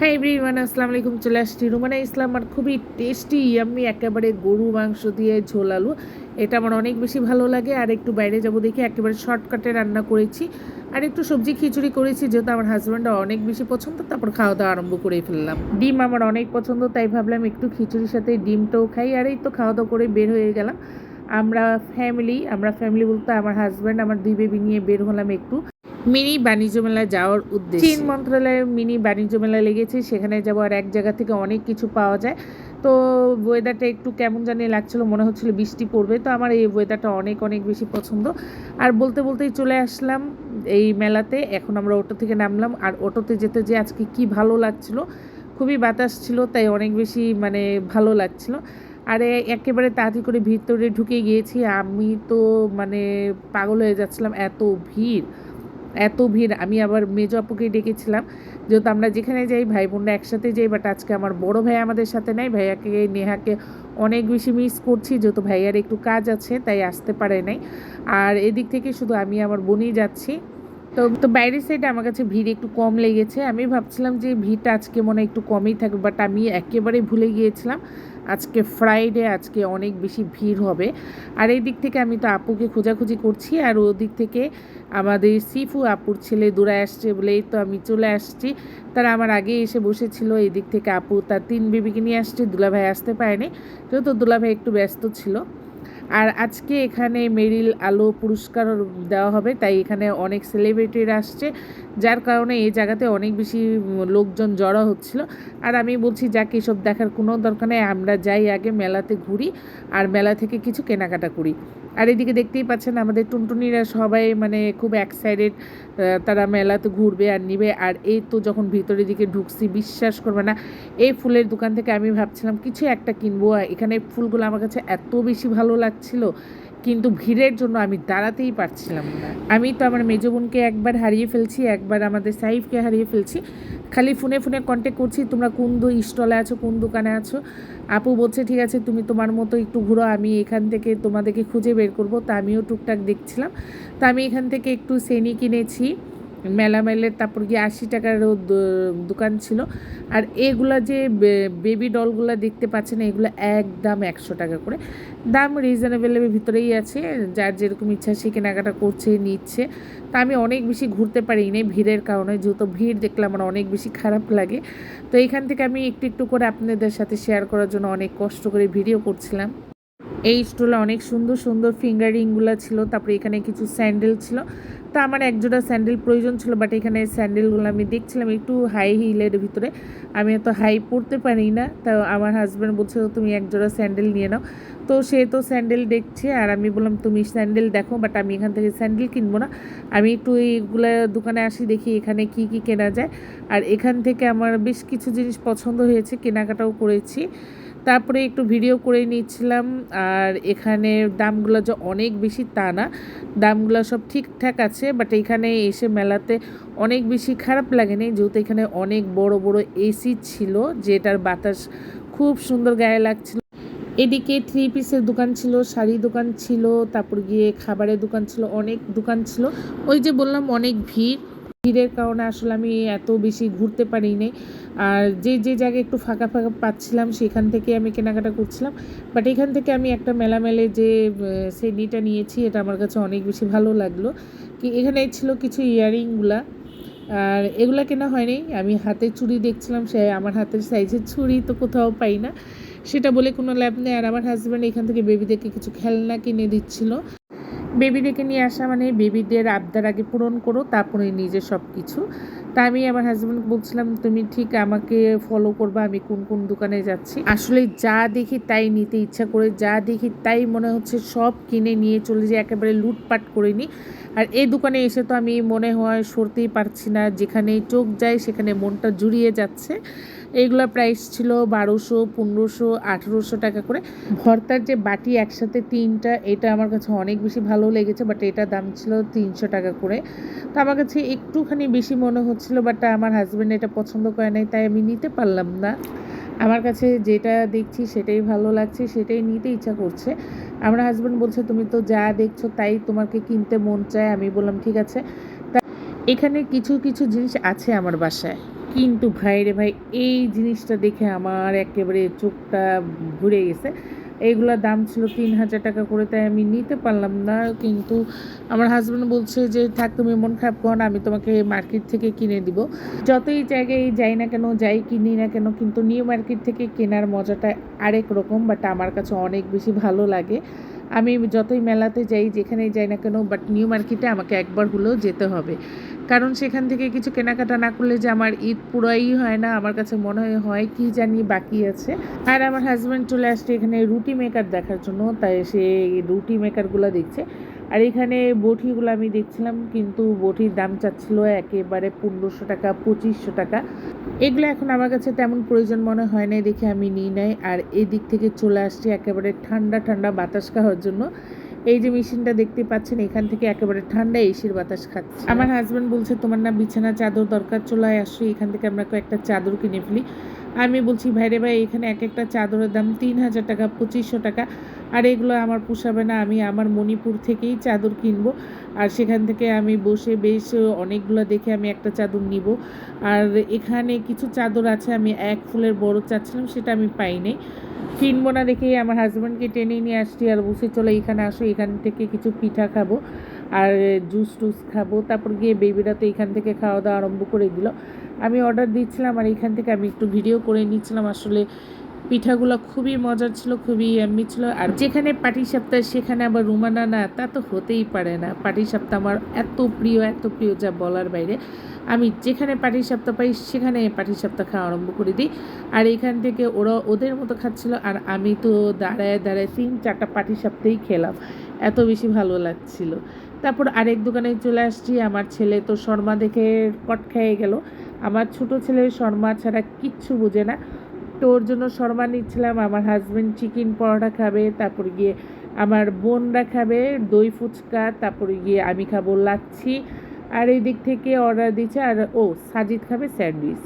হ্যাঁ এভরিওয়ান আসসালামু আলাইকুম, চলে আসছি রুমানা ইসলাম আর খুবই টেস্টি আমি একেবারে গরু মাংস দিয়ে ঝোল আলু। এটা আমার অনেক বেশি ভালো লাগে আর একটু বাইরে যাব দেখি একেবারে শর্টকাটে রান্না করেছি। আর একটু সবজি খিচুড়ি করেছি, যেহেতু আমার হাজব্যান্ড অনেক বেশি পছন্দ, তারপর খাওয়া দাওয়া আরম্ভ করে ফেললাম। ডিম আমার অনেক পছন্দ, তাই ভাবলাম একটু খিচুড়ির সাথে ডিমটাও খাই। আর এই তো খাওয়া দাওয়া করে বের হয়ে গেলাম। আমরা ফ্যামিলি আমরা ফ্যামিলি বলতে আমার হাজব্যান্ড আমার দুই বেবি নিয়ে বের হলাম একটু। মিনি বাণিজ্য মেলা যাওয়ার উদ্দেশ্যে। চীন মন্ত্রণালয়ে মিনি বাণিজ্য মেলা লেগেছে, সেখানে যাব আর এক জায়গা থেকে অনেক কিছু পাওয়া যায়। তো ওয়েদারটা একটু কেমন জানি লাগছিল, মনে হচ্ছিল বৃষ্টি পড়বে, তো আমার এই ওয়েদারটা অনেক অনেক বেশি পছন্দ। আর বলতে, বলতেই চলে আসলাম এই মেলাতে, এখন আমরা অটো থেকে নামলাম। আর অটোতে যেতে যে আজকে কি ভালো লাগছিল, খুবই বাতাস ছিল, তাই অনেক বেশি মানে ভালো লাগছিল। আর একেবারে তাড়াতাড়ি করে ভিতরে ঢুকে গিয়েছি, আমি তো মানে পাগল হয়ে যাচ্ছিলাম, এত ভিড়। এত ভিড়, আমি আবার মেজ আপুকে ডেকেছিলাম। যেহেতু আমরা যেখানে যাই, ভাই বোনরা একসাথে যাই বাট আজকে আমার বড় ভাই আমাদের সাথে নাই, ভাইয়াকে, নেহাকে অনেক বেশি মিস করছি, যেহেতু ভাইয়ার একটু কাজ আছে, তাই আসতে পারে নাই। আর এদিক থেকে শুধু আমি আমার বোনই যাচ্ছি। তো তো বাইরের সাইডে আমার কাছে ভিড় একটু কম লেগেছে। আমি ভাবছিলাম যে ভিড়টা আজকে মনে একটু কমই থাকবে বাট আমি একেবারেই ভুলে গিয়েছিলাম। আজকে ফ্রাইডে আজকে অনেক বেশি ভিড় হবে। আর এই দিক থেকে আমি তো আপুকে খোঁজাখুঁজি করছি, আর ওদিক থেকে আমাদের সিফু আপুর ছেলে দূরে আসছে বলেই তো আমি চলে আসছি। তারা আমার আগে এসে বসেছিল, এই দিক থেকে আপু তার তিন বিবিকে নিয়ে আসছে, দুলাভাই আসতে পারেনি, যেহেতু দুলাভাই একটু ব্যস্ত ছিল। আর আজকে এখানে মেরিল আলো পুরস্কার দেওয়া হবে, তাই এখানে অনেক সেলিব্রিটিরা আসছে, যার কারণে এই জায়গাতে অনেক বেশি লোকজন জড়ো হচ্ছিল। আর আমি বলছি, যাকে, এসব দেখার কোনো দরকার নেই, আমরা যাই আগে মেলাতে ঘুরি আর মেলা থেকে কিছু কেনাকাটা করি। আর এদিকে দেখতেই পাচ্ছেন, আমাদের টুনটুনিরা সবাই মানে খুব এক্সাইটেড তারা মেলাতে ঘুরবে আর নিবে। আর এই তো যখন ভিতরের দিকে ঢুকছি, বিশ্বাস করবে না, এই ফুলের দোকান থেকে আমি ভাবছিলাম, কিছু একটা কিনবো। এখানে ফুলগুলো আমার কাছে এত বেশি ভালো লাগছিল, কিন্তু ভিড়ের জন্য আমি দাঁড়াতেই পারছিলাম না। আমি তো আমার মেজো বোনকে একবার হারিয়ে ফেলছি, একবার আমাদের সাইফকে হারিয়ে ফেলছি। খালি ফোনে ফোনে কন্ট্যাক্ট করছি, তোমরা কোন দো, স্টলে আছো, কোন দোকানে আছো? আপু বলছে, ঠিক আছে, তুমি তোমার মতো একটু ঘুরো, আমি এখান থেকে তোমাদেরকে খুঁজে বের করব। তা আমিও টুকটাক দেখছিলাম। তা আমি এখান থেকে একটু সেনি কিনেছি। মেলা মেলের তারপর গিয়ে আশি টাকারও দোকান ছিল। আর এগুলা যে বেবি ডলগুলো দেখতে পাচ্ছেন, এগুলো একদম একশো টাকা করে। দাম রিজনেবলের ভিতরেই আছে, যার যেরকম ইচ্ছা সে কেনাকাটা করছে, নিচ্ছে। তা আমি অনেক বেশি ঘুরতে পারি না ভিড়ের কারণে, যেহেতু ভিড় দেখলে আমার অনেক বেশি খারাপ লাগে। তো এখান থেকে আমি একটু একটু করে আপনাদের সাথে শেয়ার করার জন্য অনেক কষ্ট করে ভিডিও করছিলাম। এই স্টোলে অনেক সুন্দর সুন্দর ফিঙ্গারিংগুলো ছিল, তারপরে এখানে কিছু স্যান্ডেল ছিল। তা আমার এক জোড়া স্যান্ডেল প্রয়োজন ছিল বাট এখানে স্যান্ডেলগুলো আমি দেখছিলাম একটু হাই হিলের ভিতরে। আমি এত হাই পরতে পারি না, তো আমার হাজব্যান্ড বলছে তুমি এক জোড়া স্যান্ডেল নিয়ে নাও। তো সে তো স্যান্ডেল দেখছে, আর আমি বললাম, তুমি স্যান্ডেল দেখো বাট আমি এখান থেকে স্যান্ডেল কিনবো না। আমি একটু এইগুলো দোকানে আসি, দেখি এখানে কি কি কেনা যায়। আর এখান থেকে আমার বেশ কিছু জিনিস পছন্দ হয়েছে, কেনাকাটাও করেছি। তারপরে একটু ভিডিও করে নিচ্ছিলাম, আর এখানে দামগুলো যে অনেক বেশি তা না। দামগুলো সব ঠিকঠাক আছে বাট এখানে এসে মেলাতে অনেক বেশি খারাপ লাগেনি, যেহেতু এখানে অনেক বড় বড় এসি ছিল, যেটার বাতাস খুব সুন্দর গায়ে লাগছিল। এদিকে থ্রি পিসের দোকান ছিল, শাড়ি দোকান ছিল, তারপর গিয়ে খাবারের দোকান ছিল, অনেক দোকান ছিল। ওই যে বললাম, অনেক ভিড়। ভিড়ের কারণে আসলে আমি এত বেশি ঘুরতে পারিনি। আর যে যে জায়গায় একটু ফাঁকা ফাঁকা পাচ্ছিলাম সেখান থেকে আমি কেনাকাটা করছিলাম। বাট এখান থেকে আমি একটা মেলা মেলে যে সেনিটা নিয়েছি, এটা আমার কাছে অনেক বেশি ভালো লাগল। কি, এখানে ছিল কিছু ইয়ারিংগুলা। আর এগুলো কেনা হয়নি। আমি হাতে চুড়ি দেখছিলাম, সে আমার হাতের সাইজের ছুরি তো কোথাও পাই না। সেটা বলে কোনো ল্যাব নেই। আর আমার হাজব্যান্ড এখান থেকে বেবিদেরকে কিছু খেলনা কিনে দিচ্ছিল। বেবিদেরকে নিয়ে আসা মানে বেবিদের আবদার আগে পূরণ করো, তারপরে নিজে সব কিছু তা আমি আমার হাজব্যান্ড বলছিলাম, তুমি ঠিক আমাকে ফলো করবা, আমি কোন কোন দোকানে যাচ্ছি? আসলে যা দেখি তাই নিতে ইচ্ছা করে, যা দেখি তাই মনে হচ্ছে সব কিনে নিয়ে চলে যায় একেবারে লুটপাট করে নিই। আর এই দোকানে এসে তো আমি মনে হয় সরতেই পারছি না যেখানে চোখ যায় সেখানে মনটা জুড়িয়ে যাচ্ছে। এইগুলোর প্রাইস ছিল বারোশো, পনেরোশো, আঠেরোশো টাকা করে। ভর্তার যে বাটি একসাথে তিনটা, এটা আমার কাছে অনেক বেশি ভালো লেগেছে বাট এটা দাম ছিল তিনশো টাকা করে। তো আমার কাছে একটুখানি বেশি মনে হচ্ছিল বাট আমার হাজব্যান্ড এটা পছন্দ করে নাই, তাই আমি নিতে পারলাম না। আমার কাছে যেটা দেখছি সেটাই ভালো লাগছে, সেটাই নিতে ইচ্ছা করছে। আমার হাজব্যান্ড বলছে, তুমি তো যা দেখছ তাই তোমাকে কিনতে মন চায়। আমি বললাম, ঠিক আছে। তা এখানে কিছু কিছু জিনিস আছে আমার বাসায়। কিন্তু ভাই রে ভাই, এই জিনিসটা দেখে আমার একেবারে চোখটা ঘুরে গেছে। এইগুলোর দাম ছিল তিন হাজার টাকা করে, তাই আমি নিতে পারলাম না। কিন্তু আমার হাজব্যান্ড বলছে যে, থাক, তুমি মন খারাপ কর আমি তোমাকে মার্কেট থেকে কিনে দিব। যতই জায়গায় যাই না কেন, যাই কিনি না কেন, কিন্তু নিউ মার্কেট থেকে কেনার মজাটা আরেক রকম বাট আমার কাছে অনেক বেশি ভালো লাগে। আমি যতই মেলাতে যাই, যেখানেই যাই না কেন বাট নিউ মার্কেটে আমাকে একবার হলেও যেতে হবে। কারণ সেখান থেকে কিছু কেনাকাটা না করলে যে আমার ঈদ পুরোই হয় না, আমার কাছে মনে হয় হয় কি জানি বাকি আছে। আর আমার হাজব্যান্ড চলে আসছে এখানে রুটি মেকার দেখার জন্য, তাই সে রুটি মেকারগুলো দেখছে। আর এখানে বটিগুলো আমি দেখছিলাম, কিন্তু বটির দাম চাচ্ছিল একেবারে পনেরোশো টাকা, পঁচিশশো টাকা। এগুলো এখন আমার কাছে তেমন প্রয়োজন মনে হয় নাই, দেখে আমি নিই নাই। আর এদিক থেকে চলে আসছি একেবারে ঠান্ডা ঠান্ডা বাতাস খাওয়ার জন্য। এই যে মেশিনটা দেখতে পাচ্ছেন, এখান থেকে একেবারে ঠান্ডা এসির বাতাস খাচ্ছে। আমার হাজব্যান্ড বলছে, তোমার না বিছানা, চাদর দরকার চলে আসো, এখান থেকে আমরা কয়েকটা চাদর কিনে ফেলি। আমি বলছি, ভাইরে ভাই, এখানে এক একটা চাদরের দাম তিন হাজার টাকা, পঁচিশশো টাকা। আর এগুলো আমার পোষাবে না, আমি আমার মণিপুর থেকেই চাদর কিনবো। আর সেখান থেকে আমি বসে বেশ অনেকগুলো দেখে আমি একটা চাদর নিব। আর এখানে কিছু চাদর আছে, আমি এক ফুলের বড় চাচ্ছিলাম, সেটা আমি পাইনি কিনবো না দেখেই আমার হাজব্যান্ডকে টেনে নিয়ে আসছি আর বসে চলে এখানে আসো, এখান থেকে কিছু পিঠা খাব আর জুস টুস খাব। তারপর গিয়ে বেবিরা তো এখান থেকে খাওয়া দাওয়া আরম্ভ করে দিল। আমি অর্ডার দিচ্ছিলাম আর এখান থেকে আমি একটু ভিডিও করে নিচ্ছিলাম। আসলে পিঠাগুলো খুবই মজার ছিল, খুবই এমনি ছিল। আর যেখানে পাটি সপ্তাহ সেখানে আবার রুমানা না, তা তো হতেই পারে না। পাটি সপ্তাহ আমার এত প্রিয় এত প্রিয় যা বলার বাইরে। আমি যেখানে পাটি সপ্তাহ পাই, সেখানে পাটি সপ্তাহ খাওয়া আরম্ভ করে দিই। আর এখান থেকে ওরা ওদের মতো খাচ্ছিল, আর আমি তো দাঁড়ায় দাঁড়ায় তিন চারটা পাটি সপ্তাহেই খেলাম। এত বেশি ভালো লাগছিল। তারপর আরেক দোকানে চলে আসছি, আমার ছেলে তো শর্মা দেখে কট খেয়ে গেল। আমার ছোট ছেলে শর্মা ছাড়া কিচ্ছু বোঝে না। তো ওর জন্য শর্মা নিচ্ছিলাম, আমার হাজব্যান্ড চিকেন পরোটা খাবে, তারপর গিয়ে আমার বোনরা খাবে, দই ফুচকা, তারপরে গিয়ে আমি খাব লাচ্ছি। আর এই দিক থেকে অর্ডার দিচ্ছে আর ও সাজিদ খাবে স্যান্ডউইচ।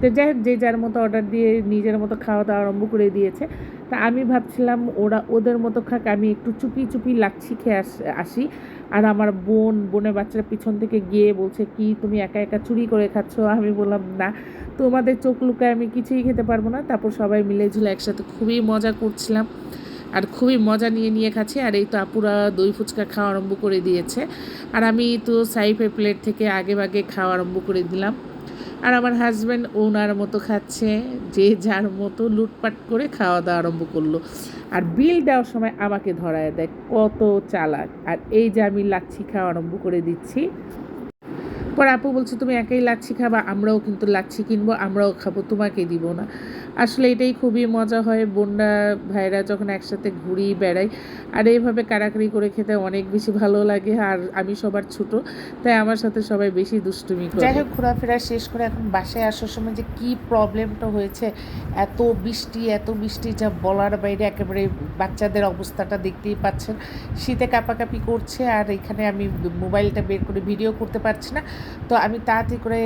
তো যাই হোক, যে যার মতো অর্ডার দিয়ে নিজের মতো খাওয়া দাওয়া আরম্ভ করে দিয়েছে। তা আমি ভাবছিলাম ওরা, ওদের মতো খাক আমি একটু চুপি চুপি লাচ্ছি খেয়ে আস- আসি। আর আমার বোন, বোনের বাচ্চারা পিছন থেকে গিয়ে বলছে, কি তুমি একা একা চুরি করে খাচ্ছ? আমি বললাম, না, তোমাদের চোখ লুকায় আমি কিছুই খেতে পারব না। তারপর সবাই মিলে ঝুলে একসাথে খুবই মজা করছিলাম। আর খুবই মজা নিয়ে নিয়ে খাচ্ছি। আর এই তো আপুরা দই ফুচকা খাওয়া আরম্ভ করে দিয়েছে। আর আমি তো সাইফের প্লেট থেকে আগে ভাগে খাওয়া আরম্ভ করে দিলাম। আর আমার হাজব্যান্ড ওনার মতো খাচ্ছে, যে যার মতো লুটপাট করে খাওয়া দাওয়া আরম্ভ করল। আর বিল দেওয়ার সময় আমাকে ধরায় দেয়, কত চালাক। আর এই যে আমি লাচ্ছি খাওয়া আরম্ভ করে দিচ্ছি পর আপু বলছে, তুমি একাই লাচ্ছি খাবা, আমরাও কিন্তু লাচ্ছি কিনবো, আমরাও খাব তোমাকে দিব না। আসলে এটাই খুবই মজা হয় বোনরা ভাইরা যখন একসাথে ঘুরি বেড়াই, আর এইভাবে কারাকারি করে খেতে অনেক বেশি ভালো লাগে, আর আমি সবার ছোট, তাই আমার সাথে সবাই বেশি দুষ্টুমি করে। যাই হোক, ঘোরাফেরা শেষ করে এখন বাসায় আসার সময় যে কি প্রবলেমটা হয়েছে, এত বৃষ্টি এত বৃষ্টি যা বলার বাইরে একেবারে বাচ্চাদের অবস্থাটা দেখতেই পাচ্ছেন। শীতে কাঁপাকাঁপি করছে, আর এখানে আমি মোবাইলটা বের করে ভিডিও করতে পারছি না। তো আমি তাড়াতাড়ি করে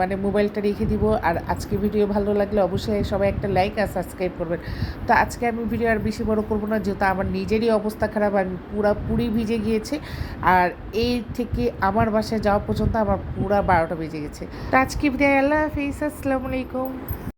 মানে মোবাইলটা রেখে দিব। আর আজকে ভিডিও ভালো লাগলে অবশ্যই সবাই একটা লাইক আর সাবস্ক্রাইব করবেন। তো আজকে আমি ভিডিও আর বেশি বড় করব না, যেহেতু আমার নিজেরই অবস্থা খারাপ, আমি পুরোপুরি ভিজে গিয়েছি। আর এই থেকে আমার বাসায় যাওয়া পর্যন্ত আমার পুরা বারোটা বেজে গেছে। তো আজকে ভিডিও আল্লাহ হাফিজ, আসসালামু আলাইকুম।